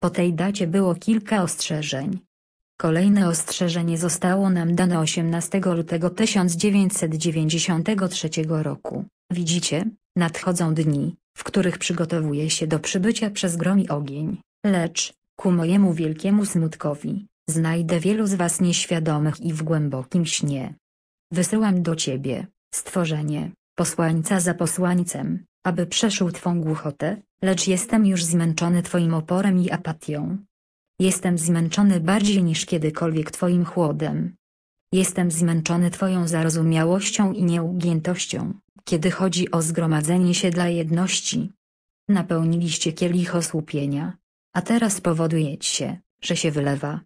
Po tej dacie było kilka ostrzeżeń. Kolejne ostrzeżenie zostało nam dane 18 lutego 1993 roku. Widzicie, nadchodzą dni, w których przygotowuję się do przybycia przez gromi ogień, lecz, ku mojemu wielkiemu smutkowi, znajdę wielu z was nieświadomych i w głębokim śnie. Wysyłam do ciebie, stworzenie, posłańca za posłańcem, aby przeszył twą głuchotę, lecz jestem już zmęczony twoim oporem i apatią. Jestem zmęczony bardziej niż kiedykolwiek twoim chłodem. Jestem zmęczony twoją zarozumiałością i nieugiętością, kiedy chodzi o zgromadzenie się dla jedności. Napełniliście kielich osłupienia, a teraz powodujecie, że się wylewa.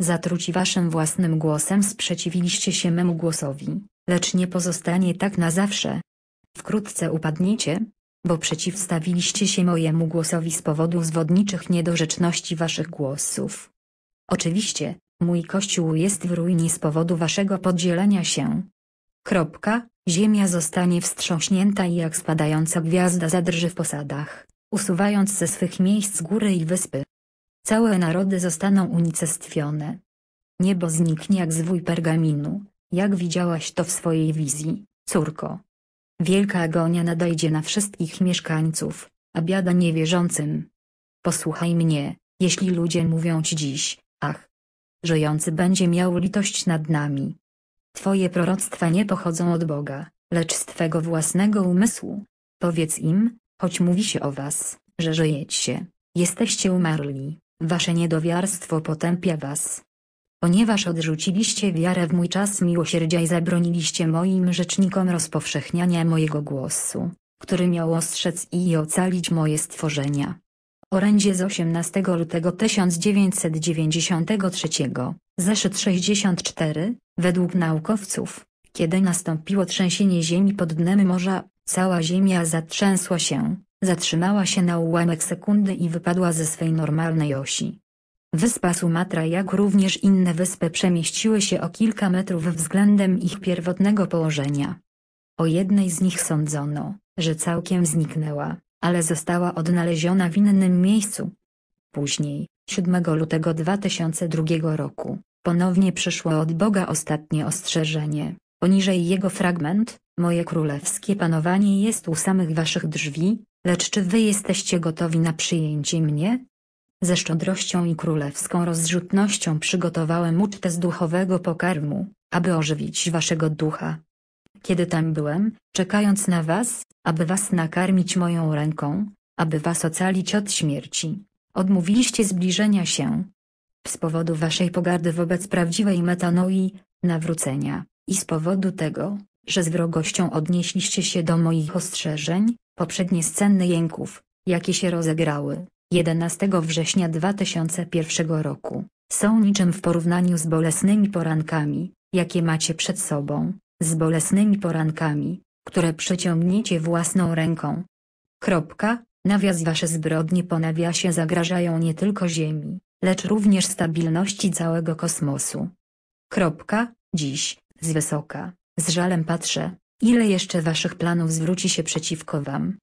Zatruci waszym własnym głosem sprzeciwiliście się memu głosowi, lecz nie pozostanie tak na zawsze. Wkrótce upadniecie, bo przeciwstawiliście się mojemu głosowi z powodu zwodniczych niedorzeczności waszych głosów. Oczywiście, mój kościół jest w ruinie z powodu waszego podzielenia się. Kropka, ziemia zostanie wstrząśnięta i jak spadająca gwiazda zadrży w posadach, usuwając ze swych miejsc góry i wyspy. Całe narody zostaną unicestwione. Niebo zniknie jak zwój pergaminu, jak widziałaś to w swojej wizji, córko. Wielka agonia nadejdzie na wszystkich mieszkańców, a biada niewierzącym. Posłuchaj mnie, jeśli ludzie mówią ci dziś, ach, żyjący będzie miał litość nad nami. Twoje proroctwa nie pochodzą od Boga, lecz z Twego własnego umysłu. Powiedz im, choć mówi się o was, że żyjecie, jesteście umarli, wasze niedowiarstwo potępia was. Ponieważ odrzuciliście wiarę w mój czas miłosierdzia i zabroniliście moim rzecznikom rozpowszechniania mojego głosu, który miał ostrzec i ocalić moje stworzenia. Orędzie z 18 lutego 1993, zeszyt 64, według naukowców, kiedy nastąpiło trzęsienie ziemi pod dnem morza, cała ziemia zatrzęsła się, zatrzymała się na ułamek sekundy i wypadła ze swej normalnej osi. Wyspa Sumatra jak również inne wyspy przemieściły się o kilka metrów względem ich pierwotnego położenia. O jednej z nich sądzono, że całkiem zniknęła, ale została odnaleziona w innym miejscu. Później, 7 lutego 2002 roku, ponownie przyszło od Boga ostatnie ostrzeżenie. Poniżej jego fragment, moje królewskie panowanie jest u samych waszych drzwi, lecz czy wy jesteście gotowi na przyjęcie mnie? Ze szczodrością i królewską rozrzutnością przygotowałem ucztę z duchowego pokarmu, aby ożywić waszego ducha. Kiedy tam byłem, czekając na was, aby was nakarmić moją ręką, aby was ocalić od śmierci, odmówiliście zbliżenia się. Z powodu waszej pogardy wobec prawdziwej metanoi, nawrócenia, i z powodu tego, że z wrogością odnieśliście się do moich ostrzeżeń, poprzednie sceny jęków, jakie się rozegrały, 11 września 2001 roku, są niczym w porównaniu z bolesnymi porankami, jakie macie przed sobą, z bolesnymi porankami, które przeciągniecie własną ręką. Kropka, nawias wasze zbrodnie po nawiasie zagrażają nie tylko Ziemi, lecz również stabilności całego kosmosu. Kropka, dziś, z wysoka, z żalem patrzę, ile jeszcze waszych planów zwróci się przeciwko wam.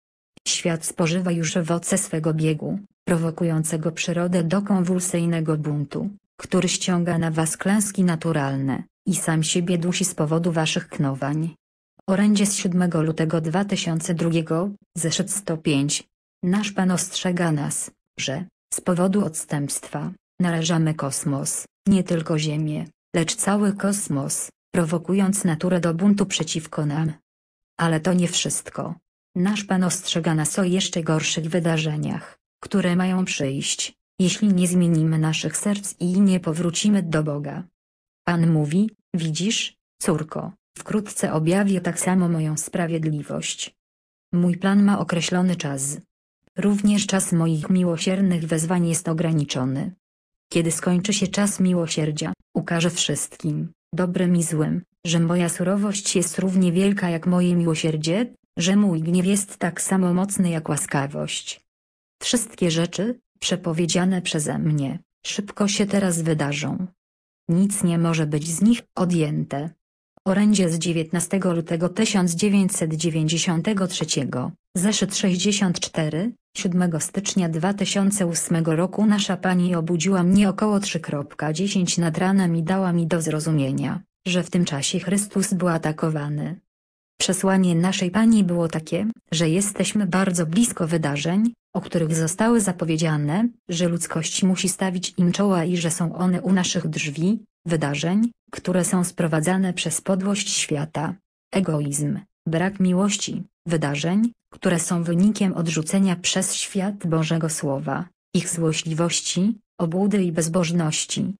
Świat spożywa już owoce swego biegu, prowokującego przyrodę do konwulsyjnego buntu, który ściąga na was klęski naturalne, i sam siebie dusi z powodu waszych knowań. Orędzie z 7 lutego 2002, zeszyt 105. Nasz Pan ostrzega nas, że, z powodu odstępstwa, należamy kosmos, nie tylko Ziemię, lecz cały kosmos, prowokując naturę do buntu przeciwko nam. Ale to nie wszystko. Nasz Pan ostrzega nas o jeszcze gorszych wydarzeniach, które mają przyjść, jeśli nie zmienimy naszych serc i nie powrócimy do Boga. Pan mówi, widzisz, córko, wkrótce objawię tak samo moją sprawiedliwość. Mój plan ma określony czas. Również czas moich miłosiernych wezwań jest ograniczony. Kiedy skończy się czas miłosierdzia, ukażę wszystkim, dobrym i złym, że moja surowość jest równie wielka jak moje miłosierdzie, że mój gniew jest tak samo mocny jak łaskawość. Wszystkie rzeczy, przepowiedziane przeze mnie, szybko się teraz wydarzą. Nic nie może być z nich odjęte. Orędzie z 19 lutego 1993, zeszyt 64, 7 stycznia 2008 roku Nasza Pani obudziła mnie około 3.10 nad ranem i dała mi do zrozumienia, że w tym czasie Chrystus był atakowany. Przesłanie naszej Pani było takie, że jesteśmy bardzo blisko wydarzeń, o których zostały zapowiedziane, że ludzkość musi stawić im czoła i że są one u naszych drzwi, wydarzeń, które są sprowadzane przez podłość świata, egoizm, brak miłości, wydarzeń, które są wynikiem odrzucenia przez świat Bożego Słowa, ich złośliwości, obłudy i bezbożności.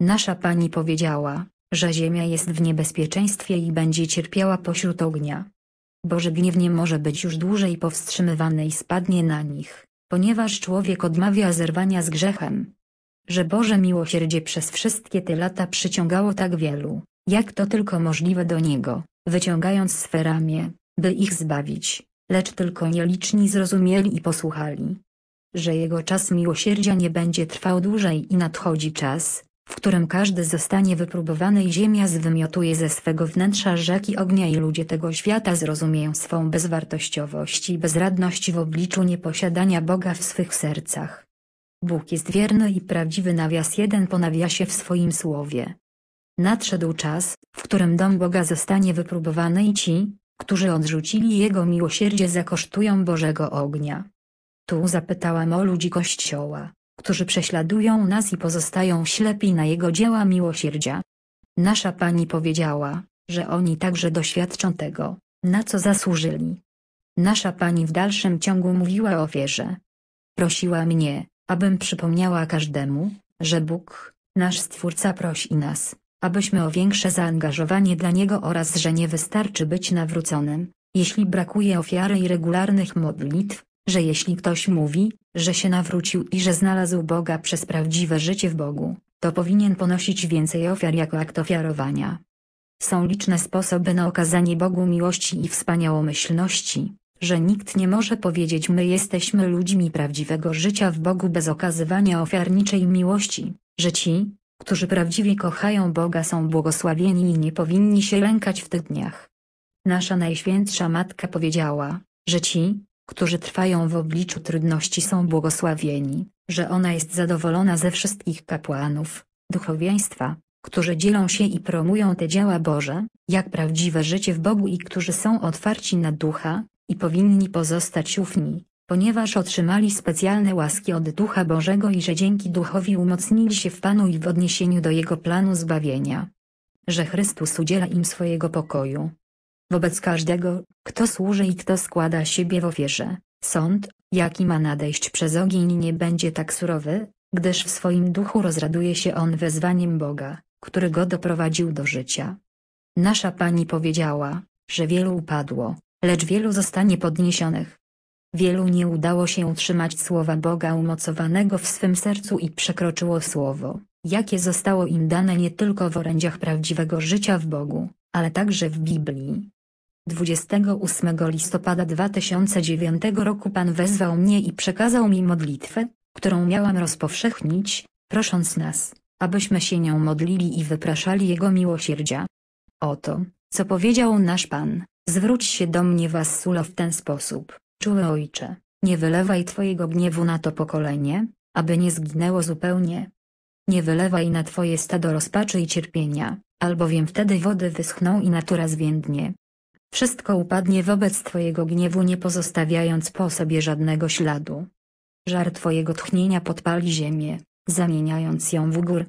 Nasza Pani powiedziała, że ziemia jest w niebezpieczeństwie i będzie cierpiała pośród ognia. Boży gniew nie może być już dłużej powstrzymywany i spadnie na nich, ponieważ człowiek odmawia zerwania z grzechem. Że Boże miłosierdzie przez wszystkie te lata przyciągało tak wielu, jak to tylko możliwe do Niego, wyciągając swe ramię, by ich zbawić, lecz tylko nieliczni zrozumieli i posłuchali. Że Jego czas miłosierdzia nie będzie trwał dłużej i nadchodzi czas, w którym każdy zostanie wypróbowany i ziemia zwymiotuje ze swego wnętrza rzeki ognia i ludzie tego świata zrozumieją swą bezwartościowość i bezradność w obliczu nieposiadania Boga w swych sercach. Bóg jest wierny i prawdziwy nawias jeden po nawiasie w swoim słowie. Nadszedł czas, w którym dom Boga zostanie wypróbowany i ci, którzy odrzucili Jego miłosierdzie zakosztują Bożego ognia. Tu zapytałam o ludzi Kościoła, którzy prześladują nas i pozostają ślepi na Jego dzieła miłosierdzia. Nasza Pani powiedziała, że oni także doświadczą tego, na co zasłużyli. Nasza Pani w dalszym ciągu mówiła o wierze. Prosiła mnie, abym przypomniała każdemu, że Bóg, nasz Stwórca prosi nas, abyśmy o większe zaangażowanie dla Niego oraz że nie wystarczy być nawróconym, jeśli brakuje ofiary i regularnych modlitw, że jeśli ktoś mówi, że się nawrócił i że znalazł Boga przez prawdziwe życie w Bogu, to powinien ponosić więcej ofiar jako akt ofiarowania. Są liczne sposoby na okazanie Bogu miłości i wspaniałomyślności, że nikt nie może powiedzieć my jesteśmy ludźmi prawdziwego życia w Bogu bez okazywania ofiarniczej miłości, że ci, którzy prawdziwie kochają Boga są błogosławieni i nie powinni się lękać w tych dniach. Nasza Najświętsza Matka powiedziała, że ci, którzy trwają w obliczu trudności są błogosławieni, że ona jest zadowolona ze wszystkich kapłanów, duchowieństwa, którzy dzielą się i promują te dzieła Boże, jak prawdziwe życie w Bogu i którzy są otwarci na ducha, i powinni pozostać ufni, ponieważ otrzymali specjalne łaski od Ducha Bożego i że dzięki Duchowi umocnili się w Panu i w odniesieniu do Jego planu zbawienia. Że Chrystus udziela im swojego pokoju, Wobec każdego, kto służy i kto składa siebie w ofierze, sąd, jaki ma nadejść przez ogień nie będzie tak surowy, gdyż w swoim duchu rozraduje się on wezwaniem Boga, który go doprowadził do życia. Nasza Pani powiedziała, że wielu upadło, lecz wielu zostanie podniesionych. Wielu nie udało się utrzymać słowa Boga umocowanego w swym sercu i przekroczyło słowo, jakie zostało im dane nie tylko w orędziach prawdziwego życia w Bogu, ale także w Biblii. 28 listopada 2009 roku Pan wezwał mnie i przekazał mi modlitwę, którą miałam rozpowszechnić, prosząc nas, abyśmy się nią modlili i wypraszali Jego miłosierdzia. Oto, co powiedział nasz Pan, zwróć się do mnie Wassulo w ten sposób, czuły Ojcze, nie wylewaj Twojego gniewu na to pokolenie, aby nie zginęło zupełnie. Nie wylewaj na Twoje stado rozpaczy i cierpienia, albowiem wtedy wody wyschną i natura zwiędnie. Wszystko upadnie wobec Twojego gniewu nie pozostawiając po sobie żadnego śladu. Żar Twojego tchnienia podpali ziemię, zamieniając ją w gór.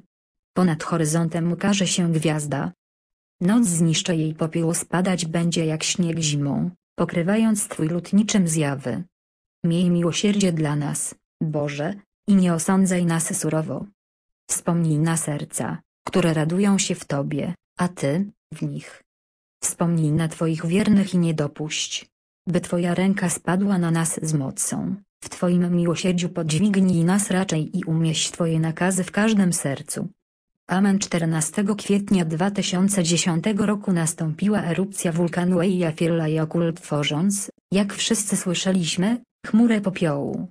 Ponad horyzontem ukaże się gwiazda. Noc zniszczy jej popiół spadać będzie jak śnieg zimą, pokrywając Twój lud niczym zjawy. Miej miłosierdzie dla nas, Boże, i nie osądzaj nas surowo. Wspomnij na serca, które radują się w Tobie, a Ty, w nich. Wspomnij na Twoich wiernych i nie dopuść, by Twoja ręka spadła na nas z mocą. W Twoim miłosierdziu podźwignij nas raczej i umieść Twoje nakazy w każdym sercu. Amen 14 kwietnia 2010 roku nastąpiła erupcja wulkanu Eyjafjallajökull tworząc, jak wszyscy słyszeliśmy, chmurę popiołu.